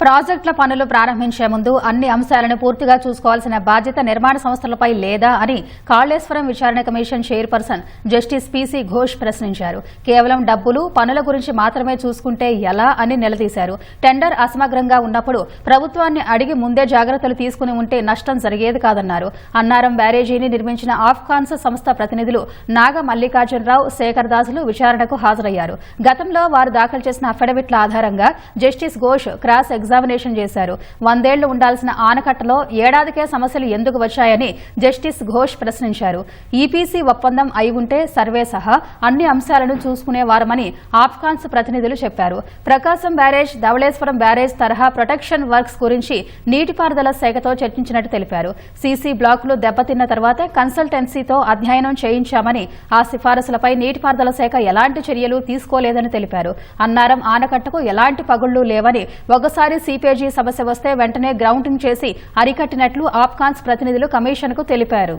ప్రాజెక్టుల పనులు ప్రారంభించే ముందు అన్ని అంశాలను పూర్తిగా చూసుకోవాల్సిన బాధ్యత నిర్మాణ సంస్థలపై లేదా అని కాళేశ్వరం విచారణ commission chairperson justice PC Ghosh ప్రశ్నించారు. కేవలం డబ్బులు పనుల గురించి మాత్రమే చూసుకుంటే ఎలా అని నిలదీశారు. టెండర్ అసమగ్రంగా ఉన్నప్పుడు ప్రభుత్వాన్ని అడిగి ముందే జాగ్రత్తలు తీసుకుని ఉంటే నష్టం జరిగేది కాదన్నారు. అన్నారం బ్యారేజీని నిర్మించిన ఆఫ్ఘాన్స్ సంస్థ ప్రతినిధులు నాగ మల్లికార్జునరావు శేఖర్ దాసులు విచారణకు హాజరయ్యారు. గతంలో వారు దాఖలు చేసిన అఫిడవిట్ల ఆధారంగా జస్టిస్ ఘోష్ క్రాస్ ఎగ్జామినేషన్ చేశారు. వందేళ్ళు ఉండాల్సిన ఆనకట్టలో ఏడాదికే సమస్యలు ఎందుకు వచ్చాయని జస్టిస్ ఘోష్ ప్రశ్నించారు. ఈపీసీ ఒప్పందం అయి ఉంటే సర్వే సహా అన్ని అంశాలను చూసుకునేవారమని ఆఫ్ఘాన్స్ ప్రతినిధులు చెప్పారు. ప్రకాశం బ్యారేజ్ ధవళేశ్వరం బ్యారేజ్ తరహా ప్రొటెక్షన్ వర్క్స్ గురించి నీటిపారుదల శాఖతో చర్చించినట్టు తెలిపారు. సీసీ బ్లాకులు దెబ్బతిన్న తర్వాత కన్సల్టెన్సీతో అధ్యయనం చేయించామని ఆ సిఫారసులపై నీటిపారుదల శాఖ ఎలాంటి చర్యలు తీసుకోలేదని తెలిపారు. అన్నారం ఆనకట్టకు ఎలాంటి పగుళ్ళు లేవని ఒకసారి సీపేజీ సమస్య వస్తే వెంటనే గ్రౌండింగ్ చేసి అరికట్టినట్లు ఆప్కాన్స్ ప్రతినిధులు కమిషన్కు తెలిపారు.